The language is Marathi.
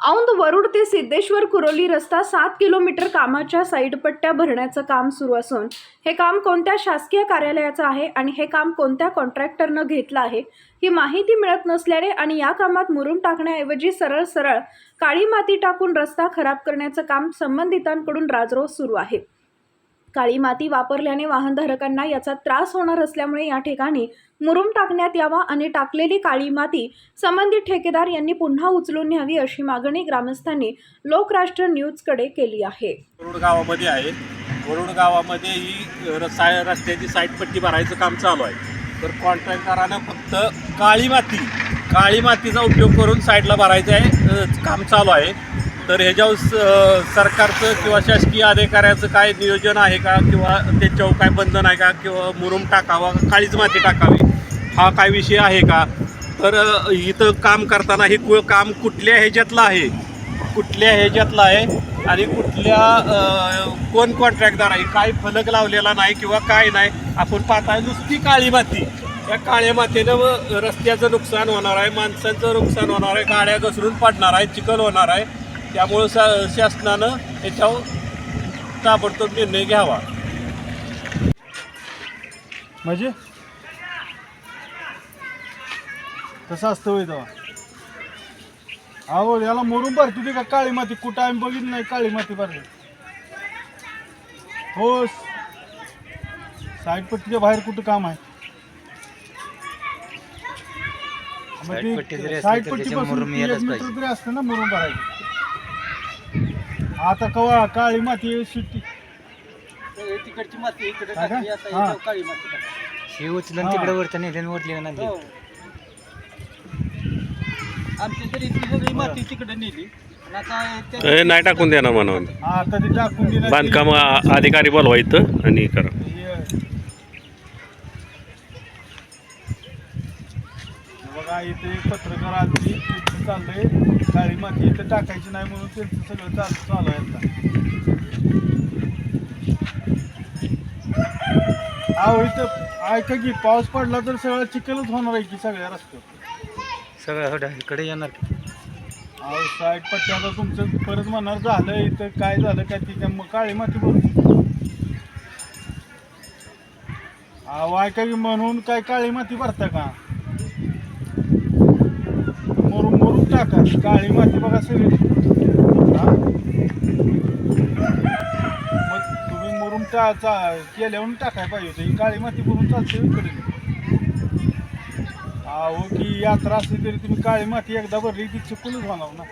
औंध वरुड ते सिद्धेश्वर कुरोली रस्ता सात किलोमीटर कामाच्या साईडपट्ट्या भरण्याचं काम सुरू असून हे काम कोणत्या शासकीय कार्यालयाचं आहे आणि हे काम कोणत्या कॉन्ट्रॅक्टरनं घेतलं आहे ही माहिती मिळत नसल्याने आणि या कामात मुरुम टाकण्याऐवजी सरळ सरळ काळी माती टाकून रस्ता खराब करण्याचं काम संबंधितांकडून राजरोस सुरू आहे. काळी माती वापरल्याने वाहनधारकांना याचा त्रास होणार असल्यामुळे या ठिकाणी मुरुम टाकण्यात यावा आणि टाकलेली काळी माती संबंधित ठेकेदार यांनी पुन्हा उचलून न्यावी अशी मागणी ग्रामस्थांनी लोकराष्ट्र न्यूजकडे केली आहे. वरुड गावामध्ये आहे. वरुड गावामध्ये ही रस्त्याची साईड पट्टी भरायचं काम चालू आहे. तर कॉन्ट्रॅक्टरानं फक्त काळी माती काळी मातीचा उपयोग करून साईडला भरायचं आहे काम चालू आहे. तर ह्याच्यावर सरकारचं किंवा शासकीय अधिकाऱ्याचं काय नियोजन आहे का? किंवा त्याच्यावर काय बंधन आहे का? किंवा मुरुम टाकावा काळीच माती टाकावी हा काय विषय आहे का? तर इथं काम करताना हे कु- काम कुठल्या ह्याच्यातलं आहे? कुठल्या ह्याच्यातलं आहे? आणि कुठल्या कोण कॉन्ट्रॅक्टदार आहे? काय फलक लावलेला नाही किंवा काय नाही? आपण पाहताय नुसती काळी माती. त्या काळ्या मातीनं व रस्त्याचं नुकसान होणार आहे माणसांचं नुकसान होणार आहे गाड्या घसरून पडणार आहे चिखल होणार आहे. त्यामुळं सा शासनानं याच्यावर ताबडतोब निर्णय घ्यावा. म्हणजे? तसं असतं होय तेव्हा. अहो याला मोरून भरती ती का काळी माती? कुठं आम्ही बघितलं नाही काळी माती भरली. हो साईड पट्टीच्या बाहेर कुठं काम आहे? मग साईड पट्टी ती पासून एक मीटर. तरी असतं ना मुरुम भरायचं. आता कवा काळी माती सुट्टी तिकडची माती इकडे काय टाकली काय? आता हा. याच्यावर काळी माती टाकली. हे उचलून हा. तिकडे वरतं नेते वरली ना हो. आमच्या तरी इथली सगळी माती तिकडे नेली आणि आता त्या- ए, नाही टाकून देणार म्हणून हा, आता ती टाकून दिली बांधकाम आ- अधिकारी बोलवायचं आणि करा बघा इथे एक पत्रकार आली इथे चाललंय. काळी माती इथे टाकायची नाही म्हणून त्यांचं सगळं चालू चालू आहे आता. अहो इथं ऐका की पाऊस पडला तर सगळं चिखलच होणार आहे की सगळ्या रस्त्यावर? सगळं इकडे येणार. अहो साईड पट्ट्याला तुमचं परत म्हणणार झालं इथं काय झालं काय तिच्या मग काळी माती भरून. अहो ऐका की म्हणून काय काळी माती भरता का? मुरुम टाका काळी माती बघा सगळी. मग तुम्ही मुरुम टा चा केल्यावर टाकाय पाहिजे होतं. ही काळी माती भरून चालते इकडे. अहो की यात्रा असली तरी तुम्ही काळी माती एकदा भरली की चुकूनच होणार ना.